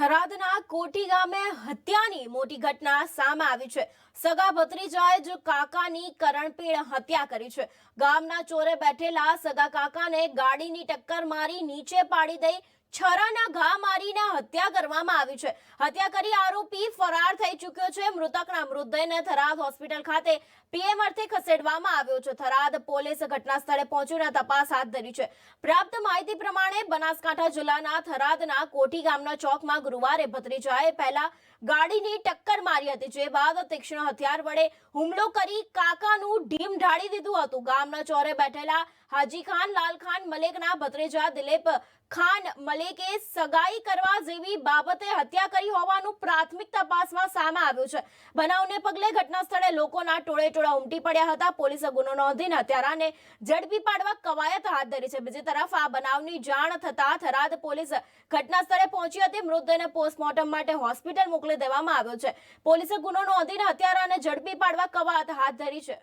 થરાદના કોટી ગામે હત્યાની મોટી ઘટના સામે આવી છે. સગા ભત્રીજાએ જ કાકાની કરણપીણ હત્યા કરી છે. ગામના ચોરે બેઠેલા સગા કાકાને ગાડીની ટક્કર મારી નીચે પાડી દઈ છરાના ઘા મારીને હત્યા કરવામાં આવી છે. હત્યા કરી આરોપી ફરાર થઈ ચૂક્યો છે. મૃતકના મૃતદેહને થરાદ હોસ્પિટલ ખાતે પીએમ અર્થે ખસેડવામાં આવ્યો છે. થરાદ પોલીસ ઘટના સ્થળે પહોંચીને તપાસ હાથ ધરી છે. પ્રાપ્ત માહિતી પ્રમાણે બનાસકાંઠા જિલ્લાના થરાદના કોઠી ગામના ચોકમાં ગુરુવારે ભત્રીજાએ પહેલા ગાડીની ટક્કર મારી હતી. જે બાદ તીક્ષ્ણ હથિયાર વડે હુમલો કરી કાકાનું ઢીમ ઢાળી દીધું હતું. ગામના ચોરે બેઠેલા હાજી ખાન, લાલ ખાન, મલેકના ભત્રેજા દિલીપ ખાન મલેકે સગાઈ કરવા જેવી બાબતે હત્યા કરી હોવાનું પ્રાથમિક તપાસમાં સામે આવ્યું છે. બનાવને પગલે ઘટના સ્થળે લોકોના ટોળે ટોળા ઉમટી પડ્યા હતા. પોલીસે ગુનો નોંધીને હત્યારાને ઝડપી પાડવા કવાયત હાથ ધરી છે. બીજી તરફ આ બનાવની જાણ થતા થરાદ પોલીસ ઘટના સ્થળે પહોંચી હતી. મૃતદેહને પોસ્ટમોર્ટમ માટે હોસ્પિટલ મોકલી દેવામાં આવ્યો છે. પોલીસે ગુનો નોંધીને હત્યારાને ઝડપી પાડવા કવાયત હાથ ધરી છે.